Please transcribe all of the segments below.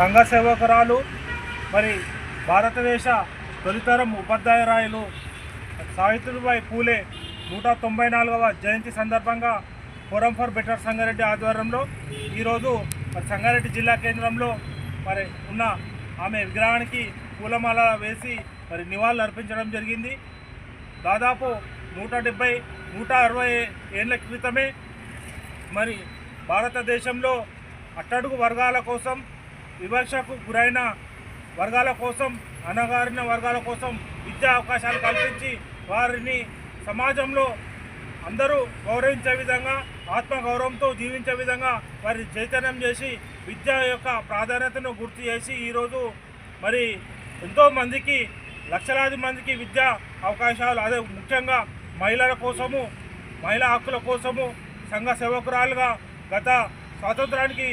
సంఘ సేవకురాలు మరి భారతదేశ తొలితరం ఉపాధ్యాయురాయలు సావిత్రిబాయి పూలే నూట తొంభై నాలుగవ జయంతి సందర్భంగా ఫోరం ఫర్ బెటర్ సంగారెడ్డి ఆధ్వర్యంలో ఈరోజు మరి సంగారెడ్డి జిల్లా కేంద్రంలో మరి ఉన్న ఆమె విగ్రహానికి పూలమాల వేసి మరి నివాళులు అర్పించడం జరిగింది. దాదాపు నూట డెబ్బై నూట అరవై ఏళ్ళ క్రితమే మరి భారతదేశంలో అట్టడుగు వర్గాల కోసం వివక్షకు గురైన వర్గాల కోసం అణగారిన వర్గాల కోసం విద్యా అవకాశాలు కల్పించి వారిని సమాజంలో అందరూ గౌరవించే విధంగా ఆత్మగౌరవంతో జీవించే విధంగా వారి చైతన్యం చేసి విద్య యొక్క ప్రాధాన్యతను గుర్తు చేసి ఈరోజు మరి ఎంతోమందికి లక్షలాది మందికి విద్యా అవకాశాలు అదే ముఖ్యంగా మహిళల కోసము మహిళా హక్కుల కోసము సంఘ సేవకురాలుగా గత స్వాతంత్రానికి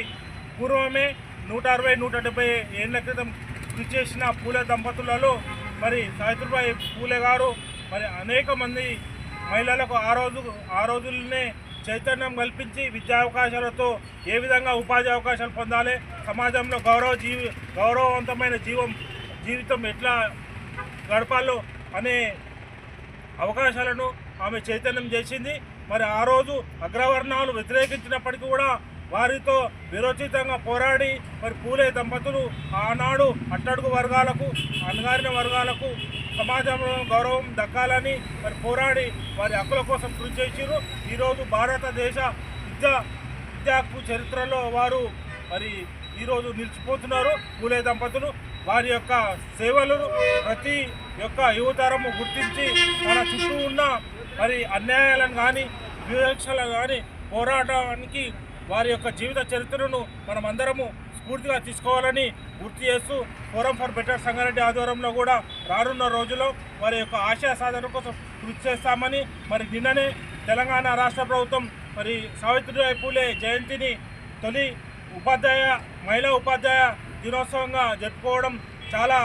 పూర్వమే నూట అరవై నూట డెబ్బై ఏళ్ళ క్రితం కృషి చేసిన పూలే దంపతులలో మరి సావిత్రిబాయి పూలే గారు మరి అనేక మంది మహిళలకు ఆ రోజు ఆ రోజుల్లోనే చైతన్యం కల్పించి విద్యా అవకాశాలతో ఏ విధంగా ఉపాధి అవకాశాలు పొందాలి సమాజంలో గౌరవ జీవి గౌరవవంతమైన జీవం జీవితం ఎట్లా గడపాలో అనే అవకాశాలను ఆమె చైతన్యం చేసింది. మరి ఆ రోజు అగ్రవర్ణాలు వ్యతిరేకించినప్పటికీ కూడా వారితో విరోచితంగా పోరాడి మరి పూలే దంపతులు ఆనాడు అట్టడుగు వర్గాలకు అణగారిన వర్గాలకు సమాజంలో గౌరవం దక్కాలని మరి పోరాడి వారి హక్కుల కోసం కృషి చేసిరు ఈరోజు భారతదేశ విద్యా విద్యాకు చరిత్రలో వారు మరి ఈరోజు నిలిచిపోతున్నారు. పూలే దంపతులు వారి యొక్క సేవలను ప్రతి యొక్క యువతరము గుర్తించి మన చుట్టూ ఉన్న మరి అన్యాయాలను కానీ వివక్షలను కానీ పోరాటానికి వారి యొక్క జీవిత చరిత్రను మనం అందరము స్ఫూర్తిగా తీసుకోవాలని గుర్తు చేస్తూ ఫోరం ఫర్ బెటర్ సంగారెడ్డి ఆధ్వర్యంలో కూడా రానున్న రోజుల్లో వారి యొక్క ఆశయ సాధన కోసం కృషి చేస్తామని మరి నిన్ననే తెలంగాణ రాష్ట్ర ప్రభుత్వం మరి సావిత్రిబాయి పూలే జయంతిని తొలి ఉపాధ్యాయ మహిళా ఉపాధ్యాయ దినోత్సవంగా జరుపుకోవడం చాలా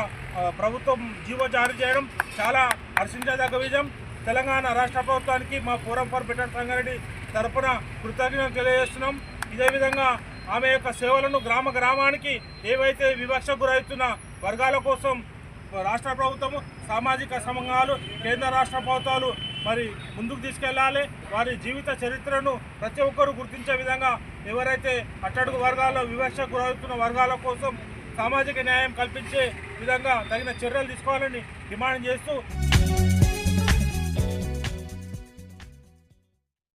ప్రభుత్వం జీవో జారీ చేయడం చాలా హర్షించదగ్గ విజయం. తెలంగాణ రాష్ట్ర ప్రభుత్వానికి మా ఫోరం ఫర్ బెటర్ సంగారెడ్డి తరపున కృతజ్ఞతలు తెలియజేస్తున్నాం. ఇదే విధంగా ఆమె యొక్క సేవలను గ్రామ గ్రామానికి ఏవైతే వివక్షకు గురవుతున్న వర్గాల కోసం రాష్ట్ర ప్రభుత్వము సామాజిక సంఘాలు కేంద్ర రాష్ట్ర ప్రభుత్వాలు మరి ముందుకు తీసుకెళ్ళాలి వారి జీవిత చరిత్రను ప్రతి ఒక్కరూ గుర్తించే విధంగా ఎవరైతే అట్టడుగు వర్గాల్లో వివక్షకు గురవుతున్న వర్గాల కోసం సామాజిక న్యాయం కల్పించే విధంగా తగిన చర్యలు తీసుకోవాలని డిమాండ్ చేస్తూ